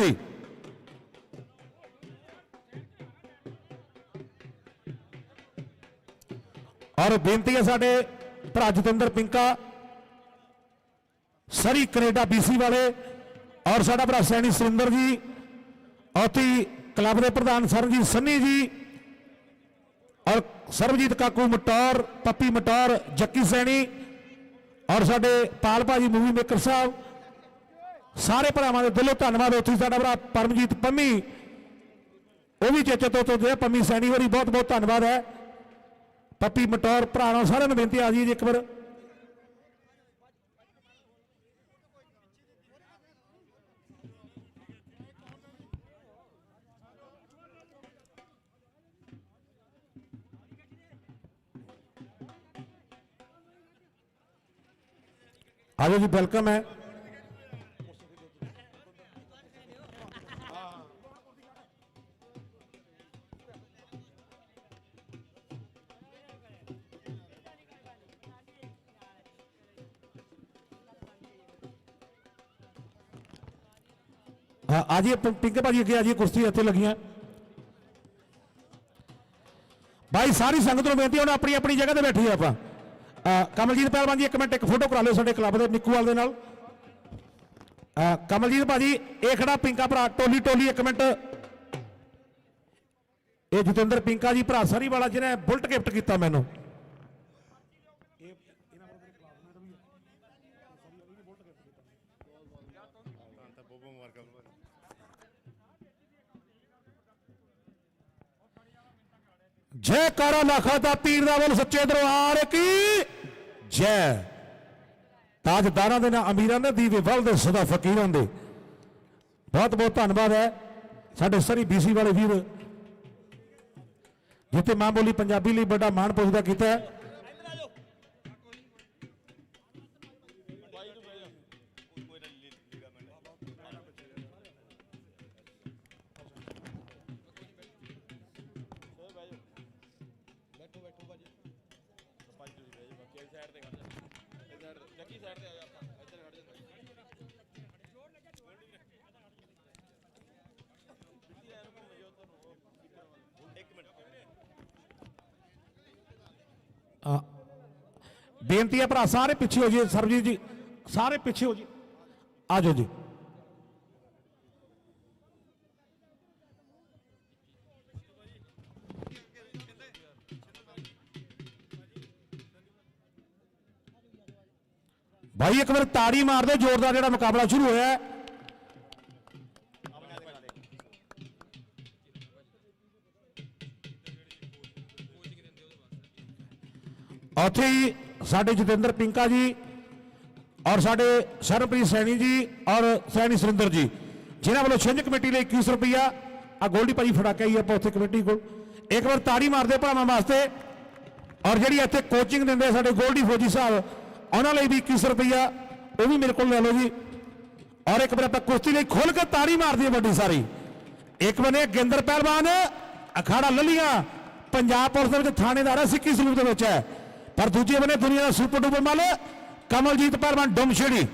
ਕੁਸ਼ਤੀ ਔਰ ਬੇਨਤੀ ਹੈ ਸਾਡੇ ਭਰਾ Jatinder Pinka, Surrey Canada BC ਵਾਲੇ ਔਰ ਸਾਡਾ ਭਰਾ ਸੈਣੀ ਸੁਰਿੰਦਰ ਜੀ ਔਤੀ ਕਲੱਬ ਦੇ ਪ੍ਰਧਾਨ ਸਰਜੀਤ ਸੰਨੀ ਜੀ ਔਰ ਸਰਬਜੀਤ ਕਾਕੂ ਮਟੌਰ, ਪੱਪੀ ਮਟੌਰ, ਜੱਕੀ ਸੈਣੀ ਔਰ ਸਾਡੇ ਪਾਲ ਭਾਜੀ ਮੂਵੀ ਮੇਕਰ ਸਾਹਿਬ ਸਾਰੇ ਭਰਾਵਾਂ ਦੇ ਦਿਲੋਂ ਧੰਨਵਾਦ। ਉੱਥੇ ਸਾਡਾ ਭਰਾ ਪਰਮਜੀਤ ਪੰਮੀ, ਉਹ ਵੀ ਚੇਚੇ ਤੋਂ ਤੋਂ ਜੇ ਪੰਮੀ ਸੈਣੀ ਹੋਰੀ ਬਹੁਤ ਬਹੁਤ ਧੰਨਵਾਦ ਹੈ। ਪੱਪੀ ਮਟੌਰ ਭਰਾਵਾਂ ਸਾਰਿਆਂ ਨੂੰ ਬੇਨਤੀ ਆ ਜੀ ਇੱਕ ਵਾਰ। ਆਜੋ ਜੀ ਵੈਲਕਮ ਹੈ। ਆ ਜੀ ਪਿੰਕੇ ਭਾਜੀ ਅੱਗੇ ਆ ਜੀ ਕੁਰਸੀ ਇੱਥੇ ਲੱਗੀਆਂ। ਭਾਈ ਸਾਰੀ ਸੰਗਤ ਨੂੰ ਬੇਨਤੀ ਹੁਣ ਆਪਣੀ ਆਪਣੀ ਜਗ੍ਹਾ ਤੇ ਬੈਠੀ ਆਪਾਂ। ਕਮਲਜੀਤ ਪਹਿਲਵਾਨ ਜੀ, ਇੱਕ ਮਿੰਟ, ਇੱਕ ਫੋਟੋ ਕਰਾ ਲਿਓ ਸਾਡੇ ਕਲੱਬ ਦੇ ਨਿੱਕੂਵਾਲ ਦੇ ਨਾਲ। ਕਮਲਜੀਤ ਭਾਜੀ, ਇਹ ਖੜਾ ਪਿੰਕਾ ਭਰਾ, ਟੋਲੀ ਟੋਲੀ, ਇੱਕ ਮਿੰਟ। ਇਹ ਜਤਿੰਦਰ ਪਿੰਕਾ ਜੀ, ਭਰਾ ਸਰੀ ਵਾਲਾ, ਜਿਹਨੇ ਬੁਲਟ ਗਿਫਟ ਕੀਤਾ ਮੈਨੂੰ। ਜੈ ਕਾਰਾ ਲੱਖਾ ਦਾ ਪੀਰ ਦਾ ਵੱਲ ਸੱਚੇ ਦਰਬਾਰ ਕੀ? ਜੈ। ਤਾਜਦਾਰਾਂ ਦੇ ਨਾਲ ਅਮੀਰਾਂ ਦੇ ਦੀਵੇ ਵੱਲ ਦੇ ਸਦਾ ਫਕੀਰਾਂ ਦੇ ਬਹੁਤ ਬਹੁਤ ਧੰਨਵਾਦ ਹੈ ਸਾਡੇ ਸਰੀ ਬੀਸੀ ਵਾਲੇ ਵੀਰ। ਜਿੱਤੇ ਮਾਂ ਬੋਲੀ ਪੰਜਾਬੀ ਲਈ ਵੱਡਾ ਮਾਣ ਪੁੱਛਦਾ ਕੀਤਾ ਹੈ। ਬੇਨਤੀ ਹੈ ਭਰਾ, ਸਾਰੇ ਪਿੱਛੇ ਹੋ ਜੀ, ਸਰਬਜੀਤ ਜੀ, ਸਾਰੇ ਪਿੱਛੇ ਹੋ ਜੀ। ਆ ਜਾਓ ਜੀ। ਭਾਈ, ਇੱਕ ਵਾਰ ਤਾੜੀ ਮਾਰ ਦਿਓ, ਜ਼ੋਰਦਾਰ ਜਿਹੜਾ ਮੁਕਾਬਲਾ ਸ਼ੁਰੂ ਹੋਇਆ ਹੈ। ਉੱਥੇ ਹੀ ਸਾਡੇ ਜਤਿੰਦਰ ਪਿੰਕਾ ਜੀ ਔਰ ਸਾਡੇ ਸਰਪ੍ਰੀਤ ਸੈਣੀ ਜੀ ਔਰ ਸੈਣੀ ਸੁਰਿੰਦਰ ਜੀ, ਜਿਨ੍ਹਾਂ ਵੱਲੋਂ ਛਿੰਝ ਕਮੇਟੀ ਲਈ 21 ਰੁਪਈਆ ਆ ਗੋਲਡੀ ਭਾਜੀ ਫੜਾ ਕੇ ਆਈ ਆਪਾਂ ਉੱਥੇ ਕਮੇਟੀ ਕੋਲ। ਇੱਕ ਵਾਰ ਤਾੜੀ ਮਾਰਦੇ ਭਰਾਵਾਂ ਵਾਸਤੇ ਔਰ ਜਿਹੜੀ ਇੱਥੇ ਕੋਚਿੰਗ ਦਿੰਦੇ ਸਾਡੇ ਗੋਲਡੀ ਫੌਜੀ ਸਾਹਿਬ, ਉਹਨਾਂ ਲਈ ਵੀ 21 ਰੁਪਈਆ, ਉਹ ਵੀ ਮੇਰੇ ਕੋਲ ਲੈ ਲਓ ਜੀ। ਔਰ ਇੱਕ ਵਾਰ ਆਪਾਂ ਕੁਸ਼ਤੀ ਲਈ ਖੁੱਲ ਕੇ ਤਾੜੀ ਮਾਰਦੀ ਹੈ ਵੱਡੀ ਸਾਰੀ। ਇੱਕ ਬਨੇ ਗਿੰਦਰ ਪਹਿਲਵਾਨ, ਅਖਾੜਾ ਲੱਲੀਆਂ, ਪੰਜਾਬ ਪੁਲਿਸ ਦੇ ਵਿੱਚ ਥਾਣੇਦਾਰ ਹੈ ਸਿੱਕੀ ਸਲੂਕ ਦੇ ਵਿੱਚ ਹੈ। ਪਰ ਦੂਜੇ ਬਨੇ ਦੁਨੀਆ ਦਾ ਸੁਪਰ ਡੂਪਰ ਮੱਲ ਕਮਲਜੀਤ ਪਹਿਲਵਾਨ ਡੁਮਛੇੜੀ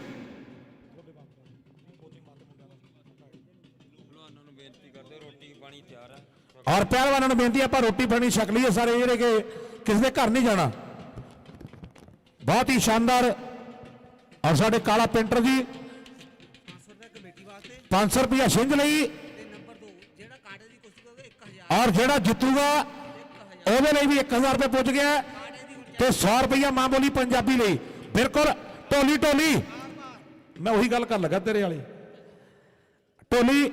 ਭਲਵਾਨਾਂ ਨੂੰ ਬੇਨਤੀ ਕਰਦੇ ਰੋਟੀ ਪਾਣੀ ਤਿਆਰ ਹੈ ਔਰ ਪਹਿਲਵਾਨਾਂ ਨੂੰ ਬੇਨਤੀ ਆਪਾਂ ਰੋਟੀ ਪਾਣੀ ਛਕ ਲਈਏ ਸਾਰੇ ਜਿਹੜੇ ਕਿ ਕਿਸੇ ਦੇ ਘਰ ਨਹੀਂ ਜਾਣਾ। ਬਹੁਤ ਹੀ ਸ਼ਾਨਦਾਰ ਔਰ ਸਾਡੇ ਕਾਲਾ ਪੇਂਟਰ ਜੀ। 500 ਰੁਪਏ ਕਮੇਟੀ ਵਾਸਤੇ। 500 ਰੁਪਇਆ ਛਿੰਝ ਲਈ। ਤੇ ਨੰਬਰ 2 ਜਿਹੜਾ ਕਾੜੇ ਦੀ ਕੁਸ਼ਤੀ ਕਰੋਗੇ 1000 ਔਰ ਜਿਹੜਾ ਜਿੱਤੂਗਾ ਉਹਦੇ ਲਈ ਵੀ 1000 ਰੁਪਏ ਪੁੱਜ ਗਿਆ। ਤੇ 100 ਰੁਪਈਆ ਮਾਂ ਬੋਲੀ ਪੰਜਾਬੀ ਲਈ। ਬਿਲਕੁਲ ਟੋਲੀ ਢੋਲੀ। ਮੈਂ ਉਹੀ ਗੱਲ ਕਰਨ ਲੱਗਾ ਤੇਰੇ ਵਾਲੇ। ਟੋਲੀ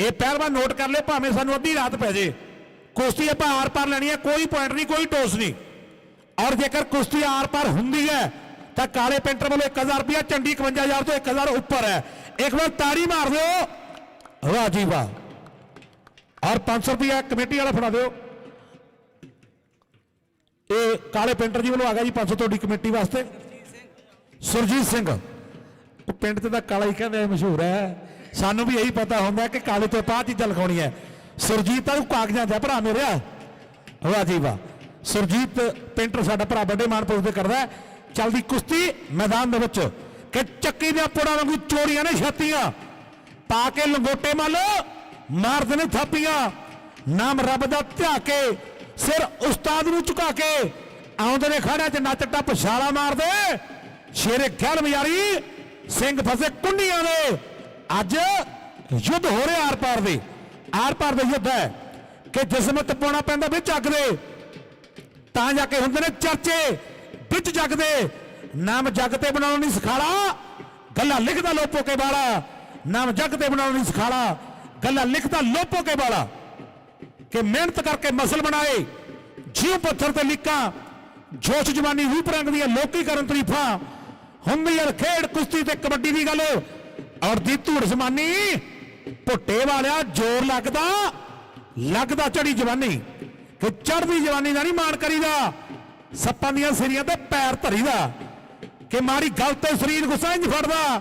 ਇਹ ਪਹਿਲਵਾਨ ਨੋਟ ਕਰ ਲੈ, ਭਾਵੇਂ ਸਾਨੂੰ ਅੱਧੀ ਰਾਤ ਪੈ ਜੇ। ਕੁਸ਼ਤੀ ਆਪਾਂ ਆਰ ਪਾਰ ਲੈਣੀ ਹੈ, ਕੋਈ ਪੁਆਇੰਟ ਨਹੀਂ, ਕੋਈ ਟੋਸ ਨਹੀਂ। ਔਰ ਜੇਕਰ ਕੁਸ਼ਤੀ ਆਰ ਪਾਰ ਹੁੰਦੀ ਹੈ, ਤਾਂ ਕਾਲੇ ਪੈਂਟਰ ਵੱਲੋਂ 1000 ਰੁਪਇਆ ਚੰਡੀ 51000 ਤੋਂ 1000 ਉੱਪਰ ਹੈ। ਇੱਕ ਵਾਰ ਤਾੜੀ ਮਾਰ ਦਿਓ। ਵਾਹ ਜੀ ਵਾਹ ਔਰ 500 ਰੁਪਇਆ ਕਮੇਟੀ ਵਾਲਾ ਫੜਾ ਦਿਓ। ਇਹ ਕਾਲੇ ਪਿੰਟਰ ਜੀ ਵੱਲੋਂ ਆ ਗਿਆ ਜੀ 500 ਤੁਹਾਡੀ ਕਮੇਟੀ ਵਾਸਤੇ। ਸੁਰਜੀਤ ਸਿੰਘ। ਉਹ ਪਿੰਡ ਤੇ ਤਾਂ ਕਾਲਾ ਹੀ ਕਹਿੰਦੇ ਆ, ਮਸ਼ਹੂਰ ਹੈ। ਸਾਨੂੰ ਵੀ ਇਹੀ ਪਤਾ ਹੁੰਦਾ ਕਿ ਕਾਲੇ ਤੋਂ ਪਾਹ ਚੀਜ਼ਾਂ ਲਿਖਾਉਣੀ ਹੈ। ਸੁਰਜੀਤ ਤਾਂ ਉਹ ਕਾਗਜ਼ਾਂ ਦਾ ਭਰਾ ਮੇਰਿਆ ਵਾਹ ਜੀ ਵਾਹ। ਸੁਰਜੀਤ ਪੇਂਟਰ ਸਾਡਾ ਭਰਾ ਵੱਡੇ ਮਾਨ ਪੁੱਛਦੇ ਕਰਦਾ ਹੈ। ਚੱਲਦੀ ਕੁਸ਼ਤੀ ਮੈਦਾਨ ਦੇ ਵਿੱਚ ਕਿ ਚੱਕੀ ਦੇ ਪੁੜਾ ਵਾਂਗੂ ਚੋਰੀਆਂ ਨੇ ਛਾਤੀਆਂ। ਪਾ ਕੇ ਲੰਗੋਟੇ ਮੱਲ ਮਾਰਦੇ ਨੇ ਥਾਪੀਆਂ। ਨਾਮ ਰੱਬ ਦਾ ਧਿਆ ਕੇ ਸਿਰ ਉਸਤਾਦ ਨੂੰ ਝੁਕਾ ਕੇ ਆਉਂਦੇ ਨੇ ਖਾੜਿਆਂ 'ਚ ਨੱਚ ਟੱਪ ਛਾਲਾ ਮਾਰਦੇ। ਸ਼ੇਰੇ ਖਿਆਲ ਮਿਆਰੀ ਸਿੰਘ ਫਸੇ ਕੁੰਡੀਆਂ ਦੇ। ਅੱਜ ਯੁੱਧ ਹੋ ਰਿਹਾ ਆਰ ਪਾਰ ਦੇ। ਆਰ ਪਾਰ ਦੇ ਯੁੱਧ ਹੈ ਕਿ ਜਿਸਮਤ ਪਾਉਣਾ ਪੈਂਦਾ ਵਿੱਚ ਅੱਗ ਦੇ। ਤਾਂ ਜਾ ਕੇ ਹੁੰਦੇ ਨੇ ਚਰਚੇ, ਵਿੱਚ ਜੱਗ ਦੇ। ਨਾਮ ਜੱਗ ਤੇ ਬਣਾਉਣਾ ਨਹੀਂ ਸਿਖਾਲਾ, ਗੱਲਾਂ ਲਿਖਦਾ ਲੋਪੋ ਕੇ ਵਾਲਾ। ਨਾਮ ਜੱਗ ਤੇ ਬਣਾਉਣਾ ਨਹੀਂ ਸਿਖਾਲਾ, ਗੱਲਾਂ ਲਿਖਦਾ ਲੋਪੋ ਕੇ ਵਾਲਾ। ਕਿ ਮਿਹਨਤ ਕਰਕੇ ਮਸਲ ਬਣਾਏ, ਜੀਵ ਪੱਥਰ ਤੇ ਲਿਕਾਂ, ਜੋਸ਼ ਜਵਾਨੀ ਰੂਪ ਰੰਗ ਦੀਆਂ ਲੋਕੀ ਕਰਨ ਤਰੀਫਾਂ। ਹੁੰਦੀ ਯਾਰ ਖੇਡ, ਕੁਸ਼ਤੀ ਤੇ ਕਬੱਡੀ ਦੀ ਗੱਲ। ਔਰ ਦੀ ਧੂੜ ਜ਼ਮਾਨੀ ਭੁੱਟੇ ਵਾਲਿਆ ਜ਼ੋਰ ਲੱਗਦਾ ਲੱਗਦਾ ਚੜੀ ਜਵਾਨੀ। ਕਿ ਚੜਦੀ ਜਵਾਨੀ ਦਾ ਨਹੀਂ ਮਾਣ ਕਰੀਦਾ, ਸੱਪਾਂ ਦੀਆਂ ਸਿਰੀਆਂ ਤੇ ਪੈਰ ਧਰੀਦਾ। ਕਿ ਮਾਰੀ ਗੱਲ ਤੇ ਸਰੀਰ ਗੁੱਸਾ ਇੰਜ ਫੜਦਾ,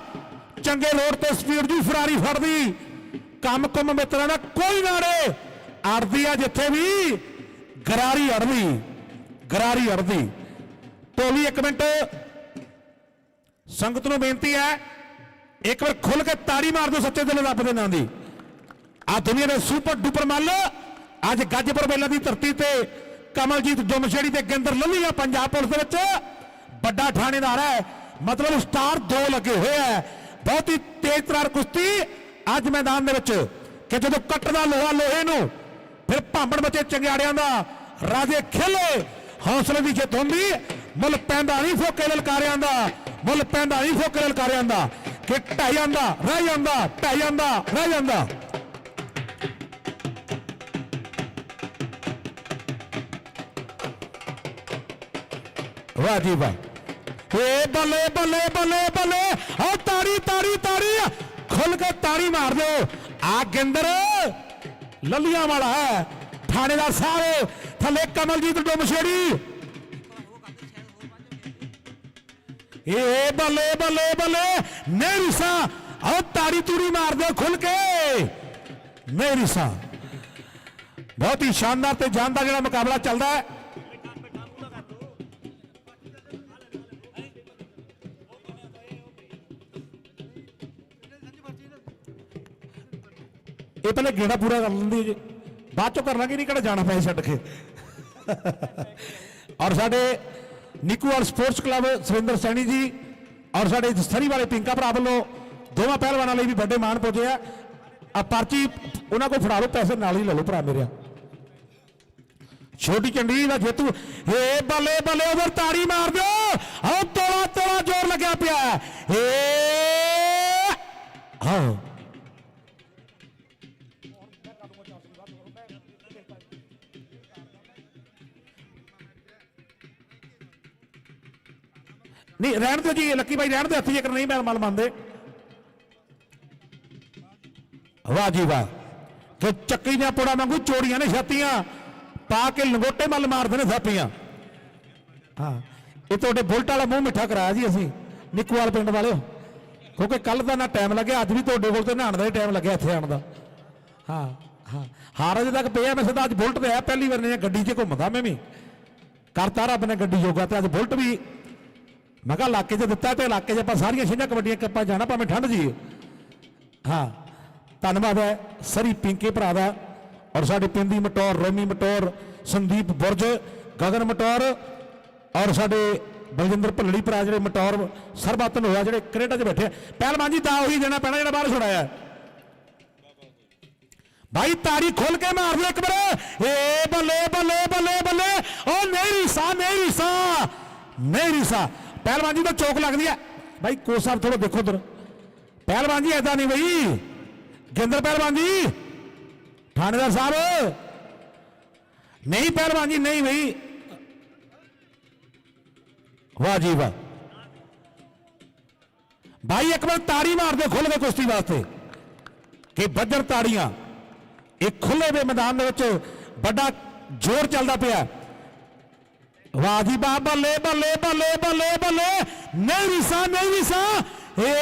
ਚੰਗੇ ਰੋਡ ਤੇ ਸਪੀਡ ਦੀ ਫਰਾਰੀ ਫੜਦੀ। ਕੰਮ ਕੁੰਮ ਮਿੱਤਰਾਂ ਦਾ ਕੋਈ ਨਾੜੇ ਅੜਦੀ ਆ ਜਿੱਥੇ ਵੀ। ਗਰਾਰੀ ਅੜਦੀ ਗਰਾਰੀ ਅੜਦੀ। ਟੋਲੀ ਇੱਕ ਮਿੰਟ। ਸੰਗਤ ਨੂੰ ਬੇਨਤੀ ਹੈ, ਇੱਕ ਵਾਰ ਖੁੱਲ ਕੇ ਤਾੜੀ ਮਾਰ ਦਿਓ ਸੱਚੇ ਦਿਲ ਰੱਬ ਦੇ ਨਾਂ ਦੀ। ਆ ਦੁਨੀਆ ਦੇ ਸੁਪਰ ਡੂਪਰ ਮੱਲ। ਅੱਜ ਗੱਜਪੁਰ ਮੇਲਾ ਦੀ ਧਰਤੀ ਤੇ ਕਮਲਜੀਤ ਜੁਮਸ਼ੇੜੀ ਤੇ ਗਿੰਦਰ ਲੱਲੀਆ ਪੰਜਾਬ ਪੁਲਿਸ ਦੇ ਵਿੱਚ। ਵੱਡਾ ਥਾਣੇਦਾਰ ਹੈ। ਮਤਲਬ ਸਟਾਰ ਦੋ ਲੱਗੇ ਹੋਏ ਹੈ ਬਹੁਤ ਹੀ ਤੇਜ਼ ਤਰਾਰ ਕੁਸ਼ਤੀ ਅੱਜ ਮੈਦਾਨ ਦੇ ਵਿੱਚ ਕਿ ਜਦੋਂ ਕੱਟਦਾ ਲੋਹਾ ਲੋਹੇ ਨੂੰ ਫਿਰ ਭਾਂਬੜ ਬੱਚੇ ਚੰਗਿਆੜਿਆਂ ਦਾ ਰਾਜੇ ਖੇਲੇ ਹੌਸਲੇ ਦੀ ਜਿੱਤ ਹੁੰਦੀ ਮੁੱਲ ਪੈਂਦਾ ਨਹੀਂ ਫੋਕੇ ਲਲਕਾਰਿਆਂ ਦਾ ਮੁੱਲ ਪੈਂਦਾ ਨਹੀਂ ਫੋਕੇ ਲਲਕਾਰਿਆਂ ਦਾ ਕਿ ਢਹਿ ਜਾਂਦਾ ਰਹਿ ਜਾਂਦਾ ਢਹਿ ਜਾਂਦਾ ਰਹਿ ਜਾਂਦਾ ਵਾਹ ਜੀ ਵਾਹ ਏ ਬੱਲੇ ਬੱਲੇ ਬੱਲੇ ਬੱਲੇ ਆ ਤਾੜੀ ਤਾੜੀ ਤਾੜੀ ਖੁੱਲ ਕੇ ਤਾੜੀ ਮਾਰ ਦਿਓ ਆ ਗਿੰਦਰ ਲੱਲੀਆਂ ਵਾਲਾ ਹੈ। ਥਾਣੇਦਾਰ ਸਾਹਿਬ, ਥੱਲੇ ਕਮਲਜੀਤ ਡੋਮਛੇੜੀ ਏ ਬੱਲੇ ਬੱਲੇ ਬੱਲੇ ਨੇਰੀਸਾ ਆਓ ਤਾੜੀ ਤੂੜੀ ਮਾਰ ਦਿਓ ਖੁੱਲ ਕੇ। ਨੇਰੀਸਾ ਬਹੁਤ ਹੀ ਸ਼ਾਨਦਾਰ ਤੇ ਜਾਨਦਾਰ ਜਿਹੜਾ ਮੁਕਾਬਲਾ ਚੱਲਦਾ ਹੈ। ਇਹ ਪਹਿਲੇ ਗੇੜਾ ਪੂਰਾ ਕਰ ਲੈਂਦੀ ਹੈ ਜੀ। ਬਾਅਦ ਚੋਂ ਕਰ ਲਾਂਗੇ ਨਹੀਂ ਕਿਹੜਾ ਜਾਣਾ ਪੈ ਛੱਡ ਕੇ? ਔਰ ਸਾਡੇ ਨਿਕੂਵਾਲ ਸਪੋਰਟਸ ਕਲੱਬ ਸੁਰਿੰਦਰ ਸੈਣੀ ਜੀ ਔਰ ਸਾਡੇ ਸਰੀ ਵਾਲੇ ਪਿੰਕਾ ਭਰਾ ਵੱਲੋਂ ਦੋਵਾਂ ਪਹਿਲਵਾਨਾਂ ਲਈ ਵੀ ਵੱਡੇ ਮਾਣ ਪੁੱਜੇ ਆ। ਆ ਪਰਚੀ ਉਹਨਾਂ ਕੋਲ ਫੜਾ ਲਓ, ਪੈਸੇ ਨਾਲ ਹੀ ਲੈ ਲਓ ਭਰਾ ਮੇਰੇ ਛੋਟੀ ਚੰਡੀ ਦਾ ਜੇਤੂ ਏ ਬੱਲੇ ਬੱਲੇ ਉਧਰ ਤਾੜੀ ਮਾਰ ਦਿਓ। ਆਹ ਤੋਲਾ ਤੋਲਾ ਜ਼ੋਰ ਲੱਗਿਆ ਪਿਆ। ਹੈ। ਏ ਹਾਂ। ਨਹੀਂ, ਰਹਿਣ ਦਿਓ ਜੀ, ਲੱਕੀ ਭਾਈ ਰਹਿਣ ਦਿਓ ਹੱਥੀ ਜੇਕਰ ਨਹੀਂ, ਮੈਂ ਮਲ ਮੰਨਦੇ ਵਾਹ ਜੀ ਵਾਹ। ਕਿ ਚੱਕੀ ਦੀਆਂ ਪੋੜਾ ਵਾਂਗੂ ਚੋੜੀਆਂ ਨੇ ਛਾਤੀਆਂ, ਪਾ ਕੇ ਲੰਗੋਟੇ ਮੱਲ ਮਾਰਦੇ ਨੇ ਥਾਪੀਆਂ ਹਾਂ, ਇਹ ਤੁਹਾਡੇ ਬੁਲਟ ਵਾਲਾ ਮੂੰਹ ਮਿੱਠਾ ਕਰਾਇਆ ਜੀ ਅਸੀਂ, ਨਿੱਕੂਵਾਲ ਪਿੰਡ ਵਾਲਿਓ। ਕਿਉਂਕਿ ਕੱਲ ਦਾ ਨਾ ਟਾਈਮ ਲੱਗਿਆ, ਅੱਜ ਵੀ ਤੁਹਾਡੇ ਕੋਲ ਤੇ ਨਹਾਉਣ ਦਾ ਹੀ ਟਾਈਮ ਲੱਗਿਆ ਇੱਥੇ ਆਉਣ ਦਾ। ਹਾਂ ਹਾਂ, ਹਾਰ ਅਜੇ ਤੱਕ ਪਿਆ ਮੈਂ ਸਦਾ ਅੱਜ ਬੁਲਟ ਤੇ ਆ ਪਹਿਲੀ ਵਾਰ ਨੇ, ਗੱਡੀ 'ਚ ਘੁੰਮਦਾ ਮੈਂ ਵੀ। ਕਰਤਾ ਰੱਬ ਨੇ ਗੱਡੀ ਜੋਗਾ ਤੇ, ਅੱਜ ਬੁਲਟ ਵੀ ਮੈਂ ਕਿਹਾ ਇਲਾਕੇ 'ਚ ਦਿੱਤਾ ਤੇ ਇਲਾਕੇ 'ਚ ਆਪਾਂ ਸਾਰੀਆਂ ਛਿੰਝਾਂ ਕਬੱਡੀਆਂ ਕੱਪਾਂ ਜਾਣਾ ਭਾਵੇਂ ਠੰਡ ਜੀ ਹਾਂ ਧੰਨਵਾਦ ਹੈ ਸਰੀ ਪਿੰਕੇ ਭਰਾ ਦਾ ਔਰ ਸਾਡੇ ਪਿੰਦੀ ਮਟੌਰ ਰੋਮੀ ਮਟੌਰ ਸੰਦੀਪ ਬੁਰਜ ਗਗਨ ਮਟੌਰ ਔਰ ਸਾਡੇ ਬਲਜਿੰਦਰ ਭੱਲੜੀ ਭਰਾ ਜਿਹੜੇ ਮਟੌਰ ਸਰਬਤਨ ਹੋਇਆ ਜਿਹੜੇ ਕੈਨੇਡਾ 'ਚ ਬੈਠੇ ਆ। ਪਹਿਲਵਾਨ ਜੀ ਤਾਂ ਉਹੀ ਦੇਣਾ ਪੈਣਾ ਜਿਹੜਾ ਬਾਹਰ ਛੁਡਾਇਆ ਹੈ। ਭਾਈ ਤਾੜੀ ਖੋਲ ਕੇ ਮਾਰ ਦਿਓ ਇੱਕ ਵਾਰ ਏ ਬੱਲੇ ਬੱਲੇ ਬੱਲੇ ਬੱਲੇ ਉਹ ਨਹੀਂ ਰੀਸਾ ਨਹੀਂ ਰੀਸਾ ਨਹੀਂ ਰੀਸਾ ਪਹਿਲਵਾਨ ਜੀ ਤਾਂ ਚੌਕ ਲੱਗਦੀ ਹੈ। ਭਾਈ ਕੋ ਸਾਹਿਬ ਥੋੜਾ ਦੇਖੋ ਉਧਰ ਪਹਿਲਵਾਨ ਜੀ ਐਦਾਂ ਨਹੀਂ ਬਈ। ਗਿੰਦਰ ਪਹਿਲਵਾਨ ਜੀ। ਥਾਣੇਦਾਰ ਸਾਹਿਬ। ਨਹੀਂ ਪਹਿਲਵਾਨ ਜੀ, ਨਹੀਂ ਬਈ। ਵਾਹ ਜੀ ਵਾਹ। ਭਾਈ ਇੱਕ ਵਾਰ ਤਾੜੀ ਮਾਰ ਦਿਓ ਖੁੱਲ ਕੇ ਕੁਸ਼ਤੀ ਵਾਸਤੇ। ਕਿ ਬੱਜਰ ਤਾੜੀਆਂ। ਇਹ ਖੁੱਲੇ ਦੇ ਮੈਦਾਨ ਦੇ ਵਿੱਚ ਵੱਡਾ ਜ਼ੋਰ ਚੱਲਦਾ ਪਿਆ। ਵਾਹ ਜੀ ਵਾਹ ਬੱਲੇ ਬੱਲੇ ਬੱਲੇ ਬੱਲੇ ਬੱਲੇ ਨਹੀਂ ਰਿਸਾ ਨਹੀਂ ਰਿਸਾ ਏ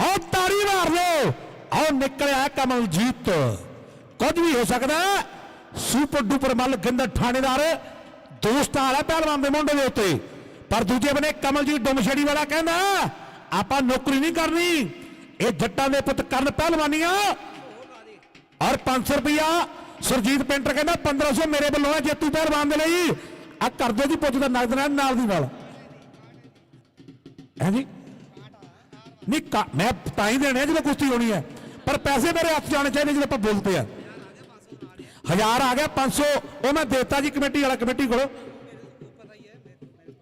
ਆਹ ਤਾੜੀ ਮਾਰ ਲਓ ਆਹ ਨਿਕਲਿਆ ਕਮਲਜੀਤ ਕੁਝ ਵੀ ਹੋ ਸਕਦਾ ਹੈ। ਸੁਪਰ ਡੂਪਰ ਮੱਲ ਗਿੰਦਰ ਥਾਣੇਦਾਰ ਦੋਸਤਾਂ ਵਾਲਾ ਪਹਿਲਵਾਨ ਦੇ ਮੁੰਡੇ ਦੇ ਉੱਤੇ ਪਰ ਦੂਜੇ ਬਨੇ ਕਮਲਜੀਤ ਡੁਮਛੜੀ ਵਾਲਾ ਕਹਿੰਦਾ ਆਪਾਂ ਨੌਕਰੀ ਨਹੀਂ ਕਰਨੀ ਇਹ ਜੱਟਾਂ ਦੇ ਪੁੱਤ ਕਰਨ ਪਹਿਲਵਾਨੀਆਂ ਔਰ 500 ਰੁਪਇਆ ਸੁਰਜੀਤ ਪੇਂਟਰ ਕਹਿੰਦਾ 1500 ਮੇਰੇ ਵੱਲੋਂ ਹੈ ਜੇਤੂ ਪਹਿਲਵਾਨ ਦੇ ਲਈ ਆ ਕਰਦੇ ਦੀ ਪੁੱਤ ਦਾ ਨਗਦ ਨਾਲ ਨਾਲ ਦੀ ਨਾਲ। ਹੈ ਜੀ? ਨਹੀਂ ਮੈਂ ਤਾਂ ਹੀ ਦੇਣੇ ਆ ਜਦੋਂ ਕੁਸ਼ਤੀ ਹੋਣੀ ਹੈ। ਪਰ ਪੈਸੇ ਮੇਰੇ ਹੱਥ ਜਾਣੇ ਚਾਹੀਦੇ ਜਦੋਂ ਆਪਾਂ ਬੋਲਦੇ ਆ ਹਜ਼ਾਰ ਆ ਗਿਆ 500 ਉਹ ਮੈਂ ਦੇਤਾ ਜੀ ਕਮੇਟੀ ਵਾਲਾ, ਕਮੇਟੀ ਕੋਲੋਂ।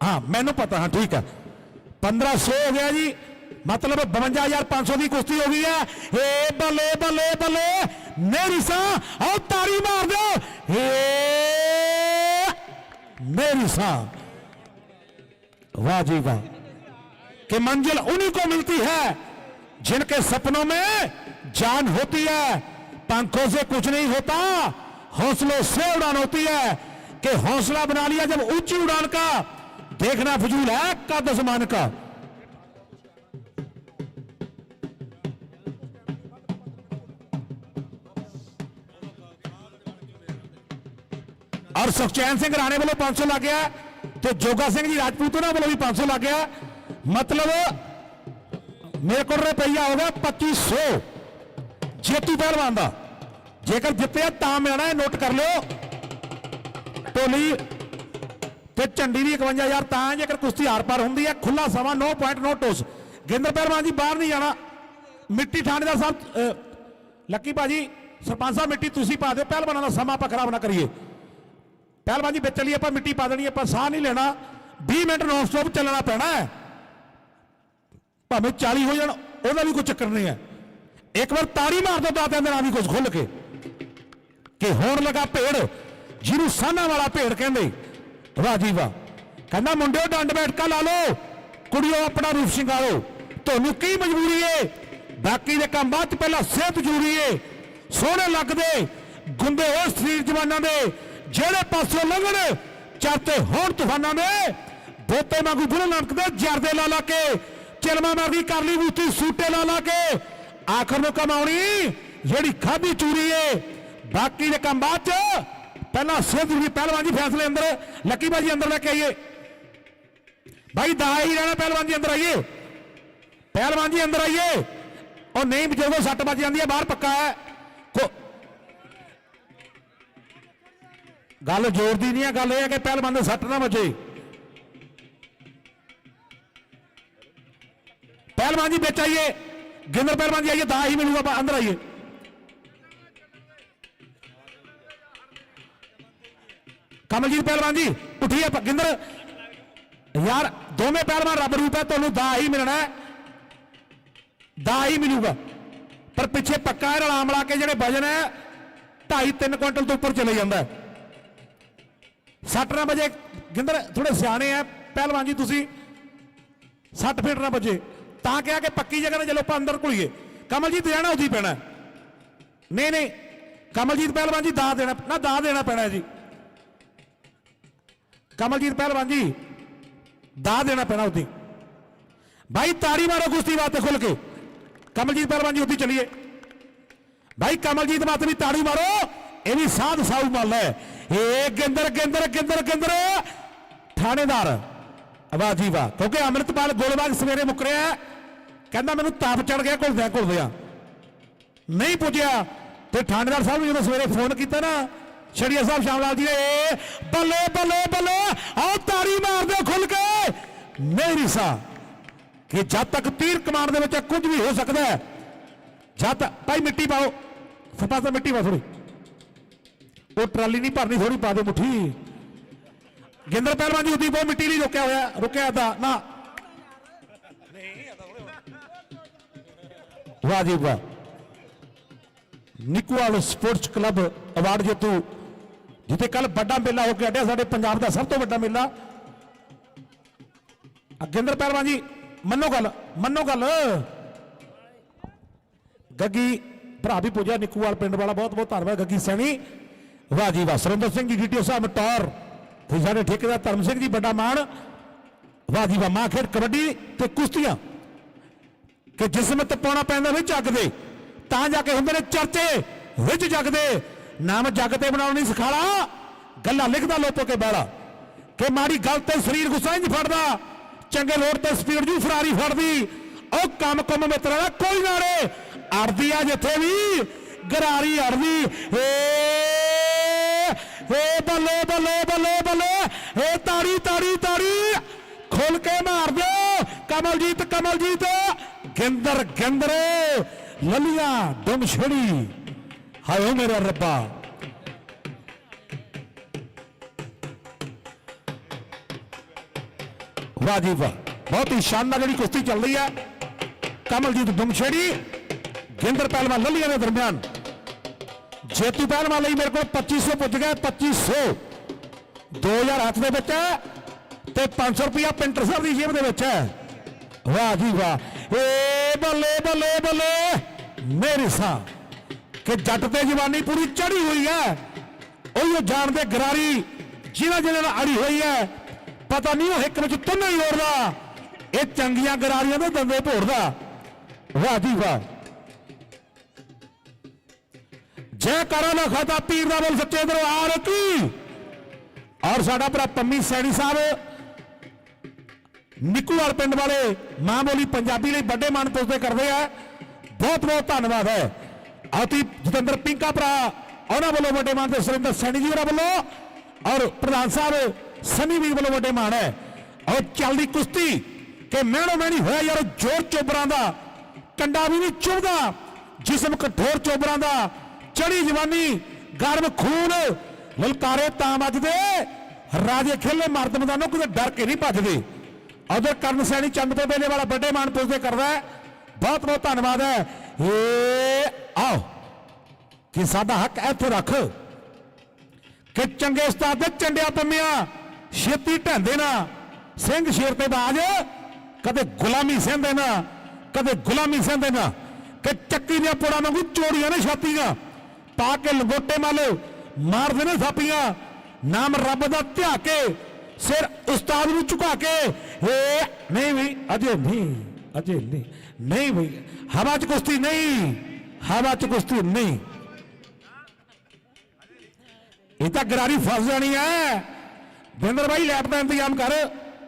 ਹਾਂ, ਮੈਨੂੰ ਪਤਾ, ਹਾਂ, ਠੀਕ ਹੈ। 1500 ਹੋ ਗਿਆ ਜੀ। ਮਤਲਬ 52500 ਦੀ ਕੁਸ਼ਤੀ ਹੋ ਗਈ ਹੈ। ਏ ਬੱਲੇ ਬੱਲੇ ਬੱਲੇ, ਮੇਰੀ ਸਾਂ ਆਓ ਤਾੜੀ ਮਾਰ ਦਿਓ। ਏ मेरी सा वाह कि मंजिल उन्हीं को मिलती है जिनके सपनों में जान होती है। पंखों से कुछ नहीं होता, हौसलों से उड़ान होती है। कि हौसला बना लिया जब ऊँची उड़ान का, देखना फजूल है कद आसमान का। ਔਰ ਸੁਖਚੈਨ ਸਿੰਘ ਰਾਣੇ ਵੱਲੋਂ 500 ਲੱਗ ਗਿਆ ਤੇ ਜੋਗਾ ਸਿੰਘ ਜੀ ਰਾਜਪੂਤ ਉਹਨਾਂ ਵੱਲੋਂ ਵੀ 500 ਲੱਗ ਗਿਆ ਮਤਲਬ ਮੇਰੇ ਕੋਲ ਰੁਪਈਆ ਹੋ ਗਿਆ 2500 ਜੇਤੂ ਪਹਿਲਵਾਨ ਦਾ। ਜੇਕਰ ਜਿੱਤਿਆ ਤਾਂ ਮਿਲਣਾ ਨੋਟ ਕਰ ਲਿਓ। ਟੋਲੀ ਤੇ ਝੰਡੀ ਵੀ 51000 ਤਾਂ ਜੇਕਰ ਕੁਸ਼ਤੀ ਹਾਰ ਪਾਰ ਹੁੰਦੀ ਹੈ ਖੁੱਲਾ ਸਮਾਂ 9.9 ਟੋਸ। ਗਿੰਦਰ ਪਹਿਲਵਾਨ ਜੀ ਬਾਹਰ ਨਹੀਂ ਜਾਣਾ। ਮਿੱਟੀ ਥਾਣੇਦਾਰ ਸਾਹਿਬ ਲੱਕੀ ਭਾਜੀ, ਸਰਪੰਚ ਸਾਹਿਬ, ਮਿੱਟੀ ਤੁਸੀਂ ਪਾ ਦਿਓ। ਪਹਿਲਵਾਨਾਂ ਦਾ ਸਮਾਂ ਆਪਾਂ ਖਰਾਬ ਨਾ ਕਰੀਏ। ਪਹਿਲਵਾਨ ਜੀ ਵਿੱਚ ਚੱਲੀਏ, ਆਪਾਂ ਮਿੱਟੀ ਪਾ ਦੇਣੀ ਆਪਾਂ ਸਾਹ ਨਹੀਂ ਲੈਣਾ। 20 ਮਿੰਟ ਨੌਨ ਸਟਾਪ ਚੱਲਣਾ ਪੈਣਾ ਹੈ। ਭਾਵੇਂ 40 ਹੋ ਜਾਣ, ਉਹਦਾ ਵੀ ਕੋਈ ਚੱਕਰ ਨਹੀਂ ਹੈ। ਇੱਕ ਵਾਰ ਤਾੜੀ ਮਾਰ ਦੋ ਦਾਤਿਆਂ ਦੇ ਨਾਲ ਵੀ ਕੁਝ ਖੁੱਲ ਕੇ। ਕਿ ਹੋਣ ਲਗਾ ਭੇੜ ਜਿਹਨੂੰ ਸਾਨਾ ਵਾਲਾ ਭੇੜ ਕਹਿੰਦੇ। ਵਾਹ ਜੀ ਵਾਹ ਕਹਿੰਦਾ, ਮੁੰਡਿਓ, ਡੰਡ ਬੈਠਕਾ ਲਾ ਲਓ। ਕੁੜੀਓ, ਆਪਣਾ ਰੂਪ ਸ਼ਿੰਗਾਰੋ। ਤੁਹਾਨੂੰ ਕੀ ਮਜਬੂਰੀ ਏ? ਬਾਕੀ ਦੇ ਕੰਮ ਬਾਅਦ ਚ ਪਹਿਲਾਂ ਸਿਹਤ ਜ਼ਰੂਰੀ ਏ। ਸੋਹਣੇ ਲੱਗਦੇ, ਗੁੰਦੇ ਹੋ ਸਰੀਰ ਜਵਾਨਾਂ ਦੇ। ਜਿਹੜੇ ਪਾਸੋਂ ਲੰਘਣ ਚਰਤੇ ਹੋਣ ਤੂਫਾਨਾਂ ਦੇ ਬੋਤੇ ਵਾਂਗੂ ਬੁਰੇ ਨਾਨਕ ਦੇ ਜਰਦੇ ਲਾ ਲਾ ਕੇ, ਚਲਮਾ ਮਾਰਦੀ ਕਰ ਲਈ ਬੂਤੀ ਸੂਟੇ ਲਾ ਲਾ ਕੇ। ਆਖਰ ਨੂੰ ਕਮਾਉਣੀ ਜਿਹੜੀ ਖਾਦੀ ਚੂਰੀ ਏ। ਬਾਕੀ ਦੇ ਕੰਮ ਬਾਅਦ ਚ ਪਹਿਲਾਂ ਸਿੱਧ ਜੀ ਪਹਿਲਵਾਨ ਜੀ ਫੈਸਲੇ ਅੰਦਰ, ਲੱਕੀ ਬਾਜੀ ਅੰਦਰ ਲੈ ਕੇ ਆਈਏ। ਭਾਈ ਦਾ ਹੀ ਰਹਿਣਾ ਪਹਿਲਵਾਨ ਜੀ ਅੰਦਰ ਆਈਏ। ਪਹਿਲਵਾਨ ਜੀ ਅੰਦਰ ਆਈਏ। ਉਹ ਨਹੀਂ ਜਦੋਂ ਸੱਟ ਵੱਜ ਜਾਂਦੀ ਹੈ, ਬਾਹਰ ਪੱਕਾ ਹੈ ਕੋ- ਗੱਲ ਜ਼ੋਰ ਦੀ ਨਹੀਂ ਹੈ ਗੱਲ ਇਹ ਹੈ ਕਿ ਪਹਿਲਵਾਨ ਦੇ ਸੱਟ ਨਾ ਵੱਜੇ। ਪਹਿਲਵਾਨ ਜੀ ਵਿੱਚ ਆਈਏ, ਗਿੰਦਰ ਪਹਿਲਵਾਨ ਜੀ ਆਈਏ ਦਾ ਹੀ ਮਿਲੂਗਾ ਆਪਾਂ ਅੰਦਰ ਆਈਏ। ਕਮਲਜੀਤ ਪਹਿਲਵਾਨ ਜੀ ਉੱਠੀਏ ਪ- ਗਿੰਦਰ। ਯਾਰ, ਦੋਵੇਂ ਪਹਿਲਵਾਨ ਰੱਬ ਰੂਪ ਹੈ, ਤੁਹਾਨੂੰ ਦਾ ਹੀ ਮਿਲਣਾ ਹੈ। ਦਾ ਹੀ ਮਿਲੂਗਾ। ਪਰ ਪਿੱਛੇ ਪੱਕਾ ਰਲਾ ਮਿਲਾ ਕੇ ਜਿਹੜੇ ਵਜਨ ਹੈ 2.5 3 ਕੁਇੰਟਲ ਤੋਂ ਉੱਪਰ ਚਲੇ ਜਾਂਦਾ ਹੈ। ਸੱਟ ਨਾ ਵਜੇ। ਗਿੰਦਰ ਥੋੜੇ ਸਿਆਣੇ ਆ। ਪਹਿਲਵਾਨ ਜੀ, ਤੁਸੀਂ 60 ਫੀਟ ਨਾ ਵਜੇ। ਤਾਂ ਕਿਹਾ ਕਿ ਪੱਕੀ ਜਗ੍ਹਾ ਤੇ ਚਲੋ ਆਪਾਂ ਅੰਦਰ ਘੁਲੀਏ। ਕਮਲਜੀਤ ਜਾਣਾ ਉਦੀ ਪੈਣਾ। ਨਹੀਂ ਨਹੀਂ। ਕਮਲਜੀਤ ਪਹਿਲਵਾਨ ਜੀ ਦਾ ਦੇਣਾ ਨਾ ਦਾ ਦੇਣਾ ਪੈਣਾ ਜੀ। ਕਮਲਜੀਤ ਪਹਿਲਵਾਨ ਜੀ ਦਾ ਦੇਣਾ ਪੈਣਾ ਉਦੀ ਭਾਈ ਤਾੜੀ ਮਾਰੋ ਕੁਸ਼ਤੀ ਵਾਸਤੇ ਖੁੱਲ ਕੇ। ਕਮਲਜੀਤ ਪਹਿਲਵਾਨ ਜੀ, ਉੱਥੇ ਚਲੀਏ। ਭਾਈ ਕਮਲਜੀਤ ਵਾਸਤੇ ਵੀ ਤਾੜੀ ਮਾਰੋ। ਇਹ ਵੀ ਸਾਧ ਸਾਊ ਮੱਲ ਹੈ। ਏ ਗਿੰਦਰ ਗਿੰਦਰ ਗਿੰਦਰ ਗਿੰਦਰ ਥਾਣੇਦਾਰ ਵਾਹ ਜੀ ਵਾਹ। ਕਿਉਂਕਿ ਅੰਮ੍ਰਿਤਪਾਲ ਗੋਲਬਾਗ ਸਵੇਰੇ ਮੁਕਰਿਆ ਕਹਿੰਦਾ ਮੈਨੂੰ ਤਾਪ ਚੜ ਗਿਆ, ਘੁਲਦਿਆਂ ਘੁਲਦਿਆਂ। ਨਹੀਂ ਪੁੱਜਿਆ। ਤੇ ਥਾਣੇਦਾਰ ਸਾਹਿਬ ਨੇ ਜਦੋਂ ਸਵੇਰੇ ਫੋਨ ਕੀਤਾ ਨਾ ਸ਼ਰੀਆ ਸਾਹਿਬ ਸ਼ਾਮਲਾਲ ਜੀ ਨੇ, ਏ ਬੱਲੇ ਬੱਲੇ ਬੱਲੇ ਆਓ ਤਾਰੀ ਮਾਰ ਦਿਓ ਖੁੱਲ ਕੇ। ਮੇਰੀ ਸਾ ਕਿ ਜਦ ਤੱਕ ਤੀਰ ਕਮਾਨ ਦੇ ਵਿੱਚ ਕੁਝ ਵੀ ਹੋ ਸਕਦਾ ਹੈ, ਜਦ ਤੱਕ ਭਾਈ ਮਿੱਟੀ ਪਾਓ। ਸਰਪੰਚ ਮਿੱਟੀ ਪਾ ਥੋੜੀ ਉਹ ਟਰਾਲੀ ਨਹੀਂ ਭਰਨੀ ਥੋੜੀ ਪਾ ਦੇ ਮੁੱਠੀ। ਗਿੰਦਰ ਪਹਿਲਵਾਨ ਜੀ, ਉਦੀ ਬਹੁਤ ਮਿੱਟੀ ਲਈ ਰੋਕਿਆ ਹੋਇਆ, ਰੁਕਿਆ ਦਾ ਨਾ। ਵਾਹ ਜੀ ਵਾਹ। ਨਿਕੂਵਾਲ ਸਪੋਰਟਸ ਕਲੱਬ ਅਵਾਰਡ ਜੇਤੂ, ਜਿੱਥੇ ਕੱਲ ਵੱਡਾ ਮੇਲਾ ਹੋ ਕੇ ਅੱਡਿਆ, ਸਾਡੇ ਪੰਜਾਬ ਦਾ ਸਭ ਤੋਂ ਵੱਡਾ ਮੇਲਾ। ਅਗਿੰਦਰ ਪਹਿਲਵਾਨ ਜੀ, ਮੰਨੋ ਗੱਲ ਮੰਨੋ ਗੱਲ। ਗੱਗੀ, ਭਰਾ ਵੀ ਪੁੱਜਿਆ, ਨਿਕੂਵਾਲ ਪਿੰਡ ਵਾਲਾ ਬਹੁਤ ਬਹੁਤ ਧੰਨਵਾਦ, ਗੱਗੀ ਸੈਣੀ। ਵਾਹ ਜੀ ਵਾਹ, ਸੁਰਿੰਦਰ ਸਿੰਘ ਜੀ ਡੀਟੀਓ ਸਾਹਿਬ, ਟੌਰ। ਤੇ ਸਾਡੇ ਠੇਕੇਦਾਰ ਧਰਮ ਸਿੰਘ ਜੀ, ਵੱਡਾ ਮਾਣ। ਵਾਹ ਜੀ ਵਾਹ, ਮਾਂ ਖੇਡ ਕਬੱਡੀ ਤੇ ਕੁਸ਼ਤੀਆਂ। ਕਿ ਜਿਸਮ ਤੇ ਪਾਉਣਾ ਪੈਂਦਾ ਵਿੱਚ ਜੱਗ ਦੇ, ਤਾਂ ਜਾ ਕੇ ਹੁੰਦੇ ਨੇ ਚਰਚੇ ਵਿੱਚ ਜੱਗ ਦੇ। ਨਾਮ ਜੱਗ ਤੇ ਬਣਾਉਣ ਨਹੀਂ ਸਿਖਾਲਾ। ਗੱਲਾਂ ਲਿਖਦਾ ਲੋਪੋ ਕੇ ਬਾਲਾ। ਕਿ ਮਾੜੀ ਗੱਲ ਤੇ ਸਰੀਰ ਗੁੱਸਾ ਇੰਜ ਫੜਦਾ। ਚੰਗੇ ਲੋੜ ਤੇ ਸਪੀਡ ਜੂ ਫਰਾਰੀ ਫੜਦੀ। ਉਹ ਕੰਮ ਕੰਮ ਮਿੱਤਰਾਂ ਦਾ ਕੋਈ ਨਾ ਅੜਦੀ ਆ ਜਿੱਥੇ ਵੀ, ਗਰਾਰੀ ਅੜਦੀ। ਏ ਏ ਬੱਲੇ ਬੱਲੇ ਬੱਲੇ ਬੱਲੇ। ਏ ਤਾੜੀ ਤਾੜੀ ਤਾੜੀ। ਖੁੱਲ ਕੇ ਮਾਰ ਦਿਓ। ਕਮਲਜੀਤ ਕਮਲਜੀਤ। ਗਿੰਦਰ ਗਿੰਦਰ। ਲੱਲੀਆਂ ਡੁੰਮ ਛੜੀ ਹਾਏ ਮੇਰਾ ਰੱਬਾ। ਵਾਹ ਜੀ ਵਾਹ। ਬਹੁਤ ਹੀ ਸ਼ਾਨਦਾਰ ਜਿਹੜੀ ਕੁਸ਼ਤੀ ਚੱਲ ਰਹੀ ਹੈ। ਕਮਲਜੀਤ ਦੁਮਛੇੜੀ ਗਿੰਦਰ, ਪਹਿਲਵਾਨ ਲੱਲੀਆਂ ਦੇ ਦਰਮਿਆਨ। ਜੇਤੂ ਪਹਿਲਵਾਨ ਲਈ ਮੇਰੇ ਕੋਲ 2500 ਪੁੱਜ ਗਿਆ 2500 2000 ਹੱਥ ਦੇ ਵਿੱਚ ਹੈ ਤੇ 500 ਰੁਪਇਆ ਪਿੰਟਰ ਸਾਹਿਬ ਦੀ ਜੇਬ ਦੇ ਵਿੱਚ ਹੈ। ਵਾਹ ਜੀ ਵਾਹ। ਏ ਬੱਲੇ ਬੱਲੇ ਬੱਲੇ। ਮੇਰੀ ਸਾਹ। ਕਿ ਜੱਟ ਤੇ ਜਵਾਨੀ ਪੂਰੀ ਚੜੀ ਹੋਈ ਹੈ। ਉਹ ਜਾਣਦੇ ਗਰਾਰੀ ਜਿਹਨਾਂ ਜਿਹਨਾਂ ਨਾਲ ਅੜੀ ਹੋਈ ਹੈ। ਪਤਾ ਨਹੀਂ ਉਹ ਇੱਕ ਵਿੱਚ ਤੁੰਨੇ ਹੀ ਹੋਰਦਾ ਇਹ ਚੰਗੀਆਂ ਗਰਾਰੀਆਂ ਦੇ ਦੰਦੇ ਭੋਰਦਾ। ਵਾਹ ਜੀ ਵਾਹ। ਜੈ ਕਰਾਂ ਨਾ ਖਾਤਾ, ਪੀਰ ਦਾ ਬੋਲ ਸੱਚੇ ਦਰਬਾਰ ਕੀ? ਔਰ ਸਾਡਾ ਭਰਾ ਪੰਮੀ ਸੈਣੀ ਸਾਹਿਬ, ਨਿੱਕੂਵਾਲ ਪਿੰਡ ਵਾਲੇ ਮਾਂ ਬੋਲੀ ਪੰਜਾਬੀ ਲਈ ਵੱਡੇ ਮਾਣ ਪੁੱਛਦੇ ਕਰਦੇ ਆ। ਬਹੁਤ ਬਹੁਤ ਧੰਨਵਾਦ ਹੈ। ਆਤੀ ਜਤਿੰਦਰ ਪਿੰਕਾ ਭਰਾ, ਉਹਨਾਂ ਵੱਲੋਂ ਵੱਡੇ ਮਾਨ ਤੇ ਸੁਰਿੰਦਰ ਸੈਣੀ ਜੀ ਉਹਨਾਂ ਵੱਲੋਂ, ਔਰ ਪ੍ਰਧਾਨ ਸਾਹਿਬ ਸਨੀ ਵੀਰ ਵੱਲੋਂ ਵੱਡੇ ਮਾਣ ਹੈ। ਔਰ ਚੱਲਦੀ ਕੁਸ਼ਤੀ, ਕਿ ਮਹਿਣੋ ਮਹਿਣੀ ਹੋਇਆ ਯਾਰ, ਜੋਰ ਚੋਬਰਾਂ ਦਾ, ਕੰਡਾ ਵੀ ਨਹੀਂ ਚੁਭਦਾ, ਜਿਸਮ ਕਠੋਰ ਚੋਬਰਾਂ ਦਾ ਚੜੀ ਜਵਾਨੀ ਗਰਮ ਖੂਨ ਲਲਕਾਰੇ ਤਾਂ ਵੱਜਦੇ ਰਾਜੇ ਖੇਲੇ ਮਰਦ ਮੈਦਾਨੋਂ ਕਿਤੇ ਡਰ ਕੇ ਨਹੀਂ ਭੱਜਦੇ ਉਧਰ ਕਰਨ ਸੈਣੀ ਚੰਦ ਤੋਂ ਵੇਲੇ ਵਾਲਾ ਵੱਡੇ ਮਾਨ ਪੁੱਛਦੇ ਕਰਦਾ ਹੈ ਬਹੁਤ ਬਹੁਤ ਧੰਨਵਾਦ ਹੈ ਏ ਆਓ ਕਿ ਸਾਡਾ ਹੱਕ ਇੱਥੇ ਰੱਖ ਕਿ ਚੰਗੇ ਉਸਤਾਦ ਦੇ ਚੰਡਿਆ ਪੰਮਿਆ ਛੇਤੀ ਢੰਦੇ ਨਾ ਸਿੰਘ ਸ਼ੇਰ ਤੇ ਬਾਜ ਕਦੇ ਗੁਲਾਮੀ ਸਹਿੰਦੇ ਨਾ ਕਦੇ ਗੁਲਾਮੀ ਸਹਿੰਦੇ ਨਾ ਕਿ ਚੱਕੀ ਦੀਆਂ ਪੋੜਾਂ ਵਾਂਗੂ ਚੋੜੀਆਂ ਨੇ ਛਾਤੀਆਂ ਪਾ ਕੇ ਲੰਗੋਟੇ ਮਾਲੋ ਮਾਰਦੇ ਨੇ ਥਾਪੀਆਂ ਨਾਮ ਰੱਬ ਦਾ ਧਿਆ ਕੇ ਸਿਰ ਉਸਤਾਦ ਨੂੰ ਝੁਕਾ ਕੇ ਏ ਨਹੀਂ ਵੀ ਅਜੇ ਨਹੀਂ ਅਜੇ ਨਹੀਂ ਨਹੀਂ ਵੀ ਹਵਾ ਚ ਕੁਸ਼ਤੀ ਨਹੀਂ ਹਵਾ ਚ ਕੁਸ਼ਤੀ ਨਹੀਂ ਇਹ ਤਾਂ ਗਰਾਰੀ ਫਸ ਜਾਣੀ ਹੈ ਬਿੰਦਰ ਭਾਈ ਲੈਟ ਦਾ ਇੰਤਜ਼ਾਮ ਕਰ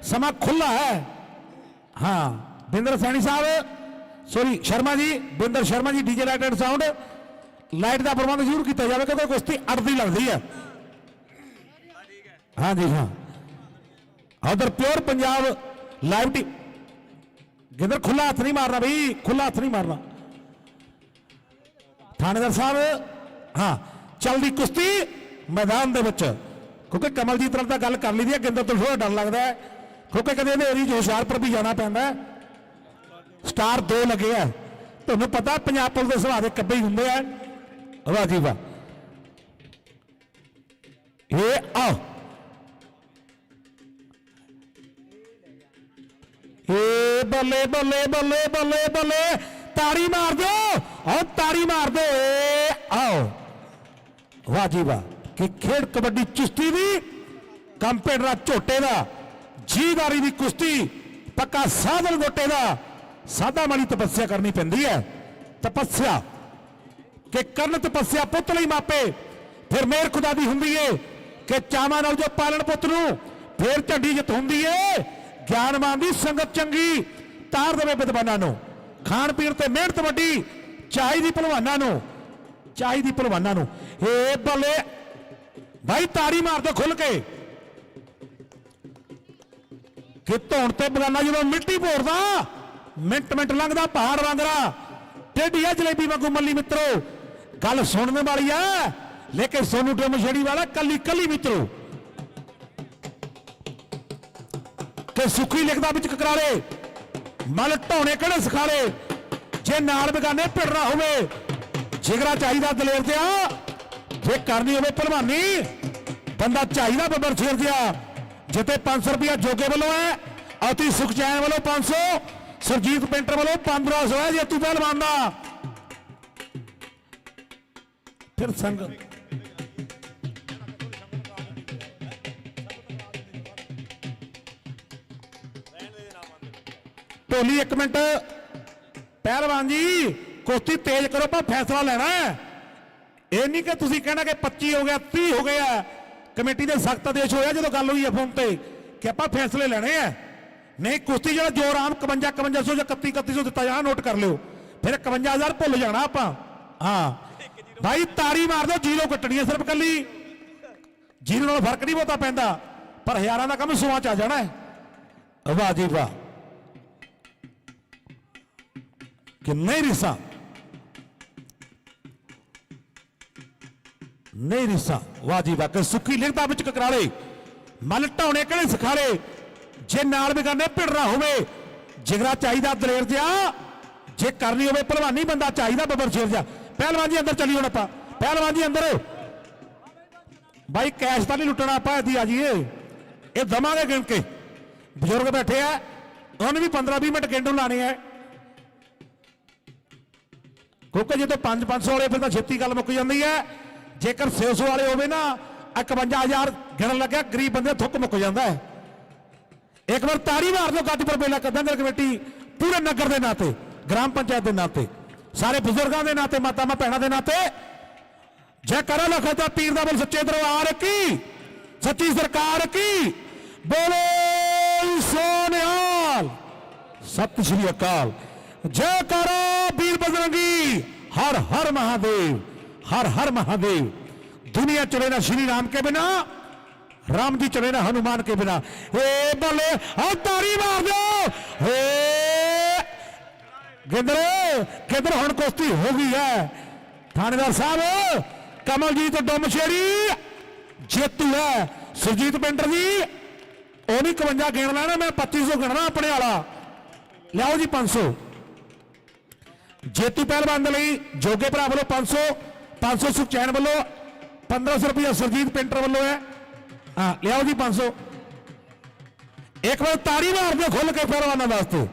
ਸਮਾਂ ਖੁੱਲਾ ਹੈ ਹਾਂ Binder Saini Sahib sorry Sharma ji Binder Sharma ji DJ light and sound light ਦਾ ਪ੍ਰਬੰਧ ਜ਼ਰੂਰ ਕੀਤਾ ਜਾਵੇ ਕਿਉਂਕਿ ਕੁਸ਼ਤੀ ਅੜਦੀ ਲੱਗਦੀ ਹੈ। ਹਾਂਜੀ, ਹਾਂ। ਉਧਰ pure Punjab live T Ginder ਖੁੱਲਾ ਹੱਥ ਨਹੀਂ ਮਾਰਨਾ ਬਈ ਖੁੱਲਾ ਹੱਥ ਨਹੀਂ ਮਾਰਨਾ। ਥਾਣੇਦਾਰ ਸਾਹਿਬ, ਹਾਂ, ਚੱਲਦੀ ਕੁਸ਼ਤੀ ਮੈਦਾਨ ਦੇ ਵਿੱਚ। ਕਿਉਂਕਿ ਕਮਲਜੀਤ ਨਾਲ ਤਾਂ ਗੱਲ ਕਰ ਲਈ ਦੀ ਹੈ, ਗਿੰਦਰ ਤੋਂ ਥੋੜਾ ਡਰ ਲੱਗਦਾ ਹੈ। ਕਿਉਂਕਿ ਕਦੇ ਇਹਦੇ ਏਰੀਆ 'ਚ ਹੁਸ਼ਿਆਰਪੁਰ ਵੀ ਜਾਣਾ ਪੈਂਦਾ ਸਟਾਰ ਦੋ ਲੱਗੇ ਆ ਤੁਹਾਨੂੰ ਪਤਾ ਪੰਜਾਬ ਪੁਲਿਸ ਦੇ ਸੁਭਾਅ ਦੇ ਕੱਬੇ ਹੀ ਹੁੰਦੇ ਆ ਵਾਹ ਜੀ ਵਾਹ ਇਹ ਆਓ ਏ ਬੱਲੇ ਬੱਲੇ ਬੱਲੇ ਬੱਲੇ ਬੱਲੇ ਤਾੜੀ ਮਾਰ ਦਿਓ ਆਓ ਤਾੜੀ ਮਾਰ ਦਿਓ ਏ ਆਓ ਵਾਹ ਜੀ ਵਾਹ ਕਿ ਖੇਡ ਕਬੱਡੀ ਚੁਸਤੀ ਦੀ ਕੰਪੇਟਰਾ ਝੋਟੇ ਦਾ ਜੀਦਾਰੀ ਦੀ ਕੁਸ਼ਤੀ ਪੱਕਾ ਸਾਧਨ ਗੋਟੇ ਦਾ ਸਾਦਾ ਮਾਲੀ ਤਪੱਸਿਆ ਕਰਨੀ ਪੈਂਦੀ ਹੈ ਤਪੱਸਿਆ ਕਿ ਕਰਨ ਤਪੱਸਿਆ ਪੁੱਤ ਲਈ ਮਾਪੇ, ਫਿਰ ਮੇਰ ਖੁਦਾ ਦੀ ਹੁੰਦੀ ਏ ਕਿ ਚਾਵਾਂ ਨਾਲ ਜੋ ਪਾਲਣ ਪੁੱਤ ਨੂੰ, ਫਿਰ ਝੰਡੀ ਜਿੱਤ ਹੁੰਦੀ ਏ। ਗਿਆਨਵਾਨ ਦੀ ਸੰਗਤ ਚੰਗੀ, ਤਾਰ ਦੇਵੇ ਵਿਦਵਾਨਾਂ ਨੂੰ। ਖਾਣ ਪੀਣ ਤੇ ਮਿਹਨਤ ਵੱਡੀ ਚਾਹੀਦੀ ਭਲਵਾਨਾਂ ਨੂੰ ਚਾਹੀਦੀ ਭਲਵਾਨਾਂ ਨੂੰ। ਏ ਬੱਲੇ ਭਾਈ ਤਾੜੀ ਮਾਰ ਦੋ ਖੁੱਲ ਕੇ। ਕਿ ਧੌਣ ਤੇ ਬਗਾਨਾ ਜਦੋਂ ਮਿੱਟੀ ਭੋਰਦਾ ਮਿੰਟ ਮਿੰਟ ਲੰਘਦਾ, ਪਹਾੜ ਵਾਂਗਰਾ। ਟੇਢੀ ਆ ਜਲੇਬੀ ਵਾਂਗੂ ਮੱਲੀ ਮਿੱਤਰੋ ਗੱਲ ਸੁਣਨ ਵਾਲੀ ਆ। ਲੇਕਿਨ ਸੋਨੂ ਟੇਮ ਛੜੀ ਵਾਲਾ ਕੱਲੀ ਕੱਲੀ ਮਿੱਤਰੋ। ਤੇ ਸੁਖੀ ਲਿਖਦਾ ਵਿੱਚ ਕਕਰਾਲੇ ਮਲ ਢੋਣੇ ਕਿਹੜੇ ਸਿਖਾਲੇ ਜੇ ਨਾਲ ਬਗਾਨੇ ਭਿੜਨਾ ਹੋਵੇ। ਜਿਗਰਾ ਚਾਹੀਦਾ ਦਲੇਰ ਤੇ ਆ ਜੇ ਕਰਨੀ ਹੋਵੇ ਭਲਵਾਨੀ, ਬੰਦਾ ਚਾਹੀਦਾ ਬੱਬਰ ਛੇਰ ਦਿਆ। ਜਿੱਤੇ 500 ਰੁਪਇਆ ਜੋਗੇ ਵੱਲੋਂ ਹੈ, ਅਤੀ ਸੁਖਚੈਨ ਵੱਲੋਂ 500 ਸਰਜੀਤ ਪਿੰਟਰ ਵੱਲੋਂ 1500 ਹੈ ਜੇਤੂ ਪਹਿਲਵਾਨ ਦਾ। ਫਿਰ ਸੰਗ ਢੋਲੀ ਇੱਕ ਮਿੰਟ। ਪਹਿਲਵਾਨ ਜੀ, ਕੁਸ਼ਤੀ ਤੇਜ਼ ਕਰੋ ਪਰ ਫੈਸਲਾ ਲੈਣਾ ਇਹ ਨਹੀਂ ਕਿ ਤੁਸੀਂ ਕਹਿਣਾ ਕਿ 25 ਹੋ ਗਿਆ 30 ਹੋ ਗਿਆ। ਕਮੇਟੀ ਦੇ ਸਖਤ ਆਦੇਸ਼ ਹੋਇਆ ਜਦੋਂ ਗੱਲ ਹੋਈ ਹੈ ਫੋਨ ਤੇ ਕਿ ਆਪਾਂ ਫੈਸਲੇ ਲੈਣੇ ਆ ਨਹੀਂ, ਕੁਸ਼ਤੀ ਜਿਹੜਾ ਜੋਰ ਆਮ 51 5100 ਜਾਂ 31 3100 ਦਿੱਤਾ ਜਾਣਾ ਨੋਟ ਕਰ ਲਿਓ। ਫਿਰ 51000 ਭੁੱਲ ਜਾਣਾ ਆਪਾਂ। ਹਾਂ। ਭਾਈ ਤਾੜੀ ਮਾਰ ਦਿਓ ਜੀਰੋ ਕੱਟਣੀ ਹੈ ਸਿਰਫ ਕੱਲੀ ਜੀਰੋ ਨਾਲ ਫ਼ਰਕ ਨਹੀਂ ਬਹੁਤਾ ਪੈਂਦਾ, ਪਰ ਹਜ਼ਾਰਾਂ ਦਾ ਕੰਮ ਸੋਆਂ ਚ ਆ ਜਾਣਾ ਹੈ। ਵਾਹ ਜੀ ਵਾਹ। ਕਿੰਨੇ ਰਿਸਾ। ਨਹੀਂ ਰਿਸਾ। ਵਾਹ ਜੀ ਵਾਹ, ਕਿ ਸੁੱਖੀ ਲਿਖਦਾ ਵਿੱਚ ਕਕਰਾਲੇ ਮਨ ਢਾਉਣੇ ਕਿਹੜੇ ਸਿਖਾਲੇ ਜੇ ਨਾਲ ਵੀ ਬਿਗਾਨੇ ਭਿੜਰਾ ਹੋਵੇ। ਜਿਗਰਾ ਚਾਹੀਦਾ ਦਲੇਰ ਜਿਆ ਜੇ ਕਰਨੀ ਹੋਵੇ, ਭਲਵਾਨੀ ਬੰਦਾ ਚਾਹੀਦਾ ਬੱਬਰ ਸ਼ੇਰ ਜਿਆ ਪਹਿਲਵਾਨ ਜੀ ਅੰਦਰ ਚੱਲੀ ਹੁਣ ਆਪਾਂ। ਪਹਿਲਵਾਨ ਜੀ ਅੰਦਰ। ਬਾਈ ਕੈਸ਼ ਤਾਂ ਨਹੀਂ ਲੁੱਟਣਾ ਆਪਾਂ ਇੱਥੇ ਆ ਜਾਈਏ। ਇਹ ਦਮਾਂਗੇ ਗਿਣ ਕੇ। ਬਜ਼ੁਰਗ ਬੈਠੇ ਆ, ਉਹਨੇ ਵੀ 15 20 ਮਿੰਟ ਗਿਣਨ ਲਾਣੇ ਆ। ਕਿਉਂਕਿ ਜਦੋਂ 5 500 ਵਾਲੇ ਫਿਰ ਤਾਂ ਛੇਤੀ ਗੱਲ ਮੁੱਕ ਜਾਂਦੀ ਹੈ ਜੇਕਰ 600 ਵਾਲੇ ਹੋਵੇ ਨਾ 51000 ਗਿਣਨ ਲੱਗਿਆ, ਗਰੀਬ ਬੰਦੇ ਥੁੱਕ ਮੁੱਕ ਜਾਂਦਾ ਹੈ। ਇੱਕ ਵਾਰ ਤਾੜੀ ਮਾਰ ਦਿਓ ਗੱਜਪੁਰ ਬੇਲਾ ਕਦੰਦਰ ਕਮੇਟੀ, ਪੂਰੇ ਨਗਰ ਦੇ ਨਾਂ 'ਤੇ, ਗ੍ਰਾਮ ਪੰਚਾਇਤ ਦੇ ਨਾਂ ਤੇ। ਸਾਰੇ ਬਜ਼ੁਰਗਾਂ ਦੇ ਨਾਤੇ ਮਾਤਾ ਮਾਤਾਵਾਂ ਭੈਣਾਂ ਦੇ ਨਾਤੇ। ਜੈ ਕਰੋ ਲਖਤਾ ਪੀਰ ਦਾ ਬਲ, ਸੱਚੇ ਦਰਬਾਰ ਕੀ? ਸੱਚੀ ਸਰਕਾਰ ਕੀ? ਬੋਲੇ ਸੋਨਿਹਾਲ ਸਤਿ ਸ਼੍ਰੀ ਅਕਾਲ। ਜੈ ਕਰੋ ਵੀਰ ਬਜਰੰਗੀ। ਹਰ ਹਰ ਮਹਾਦੇਵ, ਹਰ ਹਰ ਮਹਾਦੇਵ। ਦੁਨੀਆ ਚਲੇ ਨਾ ਸ਼੍ਰੀ ਰਾਮ ਕੇ ਬਿਨਾ, ਰਾਮ ਜੀ ਚਲੇ ਨਾ ਹਨੂਮਾਨ ਕੇ ਬਿਨਾ। ਏ ਬੱਲੇ ਆ ਤਾੜੀ ਮਾਰ ਦਿਓ। ਏ ਗਿੰਦਰ ਗਿੰਦਰ ਹੁਣ ਕੁਸ਼ਤੀ ਹੋ ਗਈ ਹੈ ਥਾਣੇਦਾਰ ਸਾਹਿਬ ਕਮਲਜੀਤ ਡੋਮਸ਼ੇਰੀ ਜੇਤੂ ਹੈ ਸੁਰਜੀਤ ਪਿੰਡਰ ਜੀ ਉਹ ਨਹੀਂ 51 ਗਿਣ ਲੈਣਾ ਮੈਂ 2500 ਗਿਣਨਾ ਆਪਣੇ ਵਾਲਾ ਲਿਆਓ ਜੀ 500 ਜੇਤੂ ਪਹਿਲਵਾਨ ਦੇ ਲਈ ਜੋਗੇ ਭਰਾ ਵੱਲੋਂ 500 500 ਸੁਖਚੈਨ ਵੱਲੋਂ 1500 ਰੁਪਇਆ ਸੁਰਜੀਤ ਪਿੰਟਰ ਵੱਲੋਂ ਹੈ ਹਾਂ ਲਿਆਓ ਜੀ 500 ਇੱਕ ਵਾਰ ਤਾੜੀ ਮਾਰ ਦਿਓ ਖੁੱਲ ਕੇ ਪਹਿਲਵਾਨਾਂ ਵਾਸਤੇ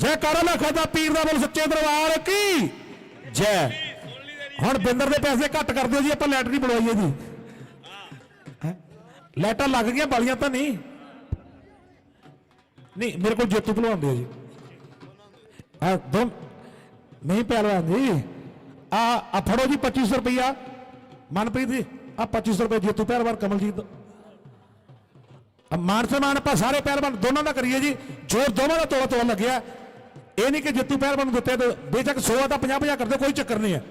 ਜੈ ਕਰ ਲਖਾ ਦਾ ਪੀਰ ਦਾ ਬੋਲ ਸੱਚੇ ਦਰਬਾਰ ਕੀ? ਜੈ। ਹੁਣ ਬਿੰਦਰ ਦੇ ਪੈਸੇ ਘੱਟ ਕਰ ਦਿਓ ਜੀ, ਆਪਾਂ ਲੈਟਰ ਨਹੀਂ ਬਣਵਾਈਏ ਜੀ। ਲੈਟਾਂ ਲੱਗ ਗਈਆਂ, ਬਾਲੀਆਂ ਤਾਂ ਨਹੀਂ। ਨਹੀਂ, ਮੇਰੇ ਕੋਲ ਜੇਤੂ ਭਲਵਾਨ ਆ ਜੀ। ਆ ਦੋ ਨਹੀਂ ਪਹਿਲਵਾਨ ਜੀ। ਆ ਆ ਫੜੋ ਜੀ 2500 ਰੁਪਇਆ ਮਨਪ੍ਰੀਤ ਜੀ, ਆ 2500 ਰੁਪਏ ਜੇਤੂ ਪਹਿਲਵਾਨ ਕਮਲਜੀਤ। ਆ ਮਾਨ ਸਨਮਾਨ ਆਪਾਂ ਸਾਰੇ ਪਹਿਲਵਾਨ, ਦੋਨਾਂ ਦਾ ਕਰੀਏ ਜੀ। ਜੋਰ ਦੋਵਾਂ ਦਾ ਤੋੜਾ ਤੋੜ ਲੱਗਿਆ। ਇਹ ਨਹੀਂ ਕਿ ਜੇਤੂ ਪਹਿਲਵਾਨ ਨੂੰ ਦਿੱਤੇ ਤੇ ਬੇਸ਼ੱਕ 100 ਦਾ 50 50 ਕਰਦੇ, ਕੋਈ ਚੱਕਰ ਨਹੀਂ ਹੈ।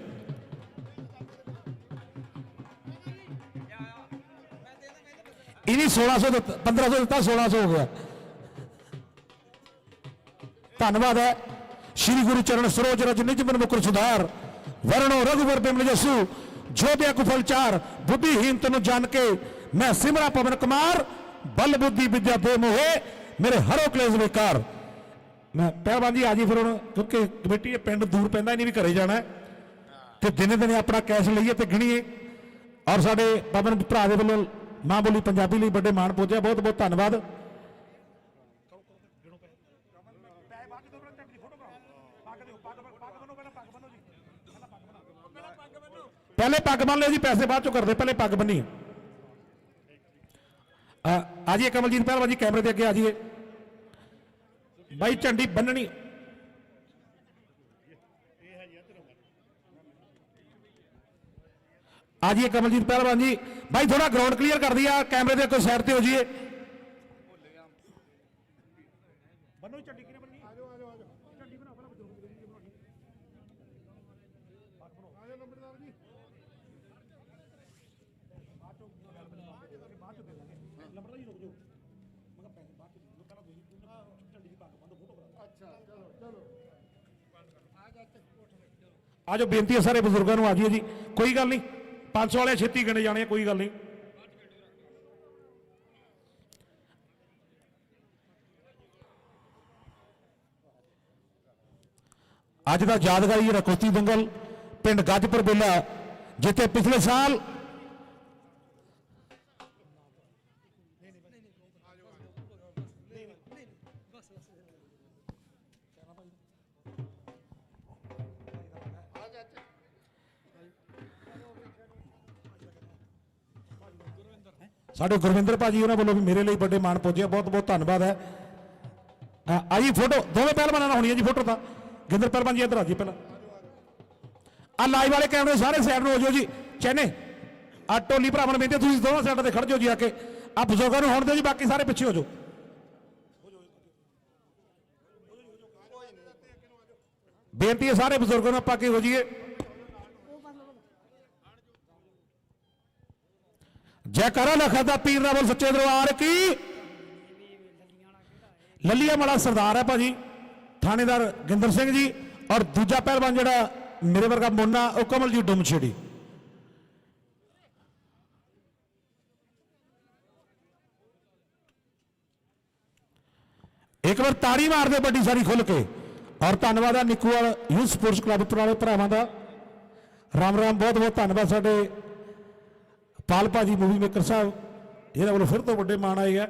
ਇਹਨੀ 1600 ਦਿੱਤਾ 1500 ਦਿੱਤਾ 1600 ਹੋ ਗਿਆ। ਧੰਨਵਾਦ ਹੈ। ਸ੍ਰੀ ਗੁਰੂ ਚਰਨ ਸਰੋਜ ਰਜ ਨਿਜ ਮਨ ਮੁਕਰ ਸੁਧਾਰ, ਵਰਣੋ ਰਘੁਵਰ ਬਿਮਲ ਜਸੂ, ਜੋਧਿਆ ਕੁਫਲ ਚਾਰ ਬੁੱਧੀਹੀਨ ਤੈਨੂੰ ਜਾਣ ਕੇ, ਮੈਂ ਸਿਮਰਾ ਪਵਨ ਕੁਮਾਰ, ਬਲ ਬੁੱਧੀ ਵਿਦਿਆ ਦੇ ਮੋਹੇ, ਮੇਰੇ ਹਰੋ ਕਲੇਸ਼ ਵਿਕਾਰ। ਮੈਂ ਪਹਿਲਵਾਨ ਜੀ ਆ ਜੀ ਫਿਰ ਹੁਣ, ਕਿਉਂਕਿ ਕਮੇਟੀ ਇਹ ਪਿੰਡ ਦੂਰ ਪੈਂਦਾ ਨਹੀਂ ਵੀ ਘਰੇ ਜਾਣਾ ਤੇ ਦਿਨੇ ਦਿਨੇ ਆਪਣਾ ਕੈਸ਼ ਲਈਏ ਤੇ ਗਿਣੀਏ। ਔਰ ਸਾਡੇ ਪਵਨ ਭਰਾ ਦੇ ਵੱਲੋਂ ਮਾਂ ਬੋਲੀ ਪੰਜਾਬੀ ਲਈ ਵੱਡੇ ਮਾਣ ਪਹੁੰਚਿਆ। ਬਹੁਤ ਬਹੁਤ ਧੰਨਵਾਦ। ਪਹਿਲੇ ਪੱਗ ਬੰਨ ਲਓ ਜੀ, ਪੈਸੇ ਬਾਅਦ ਚੋਂ ਕਰਦੇ, ਪਹਿਲੇ ਪੱਗ ਬੰਨੀ ਆ ਆ ਜੀ ਕਮਲਜੀਤ ਪਹਿਲਵਾਨ ਜੀ, ਕੈਮਰੇ ਦੇ ਅੱਗੇ ਆ ਜੀਏ। ਬਾਈ ਝੰਡੀ ਬੰਨਣੀ। ਆ ਜੀਏ ਕਮਲਜੀਤ ਪਹਿਲਵਾਨ ਜੀ। ਬਾਈ ਥੋੜਾ ਗਰਾਊਂਡ ਕਲੀਅਰ ਕਰ ਦਿਆ ਕੈਮਰੇ ਦੇ ਕੋਈ ਸਾਈਡ ਤੇ ਹੋ ਜੀਏ ਬੰਨੋ ਝੰਡੀ ਕਿਨੇ ਬੰਨੀ? ਆ ਜਾਓ ਆ ਜਾਓ ਆ ਜਾਓ। ਝੰਡੀ ਬਣਾ ਪਹਿਲਾਂ ਬਜ਼ੁਰਗ ਦੀ ਝੰਡੀ ਬਣਾਉਣੀ ਆ ਜਾਓ ਨੰਬਰਦਾਰ ਜੀ। ਆਜੋ ਬੇਨਤੀ ਹੈ ਸਾਰੇ ਬਜ਼ੁਰਗਾਂ ਨੂੰ ਆ ਜਾਈਏ ਜੀ। ਕੋਈ ਗੱਲ ਨਹੀਂ 500 ਵਾਲੇ ਛੇਤੀ ਗਣੇ ਜਾਣੇ ਕੋਈ ਗੱਲ ਨਹੀਂ। ਅੱਜ ਦਾ ਯਾਦਗਾਰੀ ਜਿਹੜਾ ਕੁਸ਼ਤੀ ਦੰਗਲ, ਪਿੰਡ ਗੱਜਪੁਰ ਬੇਲਾ, ਜਿੱਥੇ ਪਿਛਲੇ ਸਾਲ ਸਾਡੇ ਗੁਰਵਿੰਦਰ ਭਾਜੀ ਉਹਨਾਂ ਵੱਲੋਂ ਵੀ ਮੇਰੇ ਲਈ ਵੱਡੇ ਮਾਣ ਪੁੱਜਿਆ, ਬਹੁਤ ਬਹੁਤ ਧੰਨਵਾਦ ਹੈ। ਆ ਜੀ ਫੋਟੋ ਦੋਵੇਂ ਪਹਿਲਵਾਨਾਂ ਨਾਲ ਹੋਣੀ ਹੈ ਜੀ ਫੋਟੋ ਤਾਂ। ਗਿੰਦਰ ਪਹਿਲਵਾਨ ਜੀ, ਇੱਧਰ ਆ ਜੀ ਪਹਿਲਾਂ। ਆ ਲਾਈਵ ਵਾਲੇ ਕੈਮਰੇ ਸਾਰੇ ਸਾਈਡ ਨੂੰ ਹੋ ਜਾਓ ਜੀ। ਚੈਨੇ ਆ ਟੋਲੀ ਭਰਾਵਾਂ ਨੂੰ ਬੇਨਤੀ ਤੁਸੀਂ ਦੋਵਾਂ ਸਾਈਡਾਂ ਤੇ ਖੜ ਜਾਓ ਜੀ ਆ ਕੇ। ਆ ਬਜ਼ੁਰਗਾਂ ਨੂੰ ਹੋਣ ਦਿਓ ਜੀ, ਬਾਕੀ ਸਾਰੇ ਪਿੱਛੇ ਹੋ ਜਾਓ। ਬੇਨਤੀ ਹੈ ਸਾਰੇ ਬਜ਼ੁਰਗਾਂ ਨੂੰ ਆਪਾਂ ਕੀ ਹੋ ਜਾਈਏ। ਜੈਕਾਰਾ ਲਖਦਾ ਪੀਰ ਦਾ ਬੋਲ ਸੱਚੇ ਦਰਬਾਰ ਕੀ? ਲੱਲੀਆ ਵਾਲਾ ਸਰਦਾਰ ਹੈ ਭਾਜੀ, ਥਾਣੇਦਾਰ ਗਿੰਦਰ ਸਿੰਘ ਜੀ, ਔਰ ਦੂਜਾ ਪਹਿਲਵਾਨ ਜਿਹੜਾ ਮੇਰੇ ਵਰਗਾ ਮੋਨਾ, ਉਹ ਕਮਲਜੀਤ ਡੁਮਛੇੜੀ। ਇੱਕ ਵਾਰ ਤਾੜੀ ਮਾਰਦੇ ਵੱਡੀ ਸਾਰੀ ਖੁੱਲ ਕੇ, ਔਰ ਧੰਨਵਾਦ ਆ ਨਿੱਕੂਵਾਲ ਯੂਥ ਸਪੋਰਟਸ ਕਲੱਬ, ਪੁਰਾਣੇ ਭਰਾਵਾਂ ਦਾ। ਰਾਮ ਰਾਮ ਬਹੁਤ ਬਹੁਤ ਧੰਨਵਾਦ ਸਾਡੇ ਪਾਲ ਭਾਜੀ ਮੂਵੀ ਮੇਕਰ ਸਾਹਿਬ ਇਹਨਾਂ ਵੱਲੋਂ ਫਿਰ ਤੋਂ ਵੱਡੇ ਮਾਣ ਆਏ ਆ।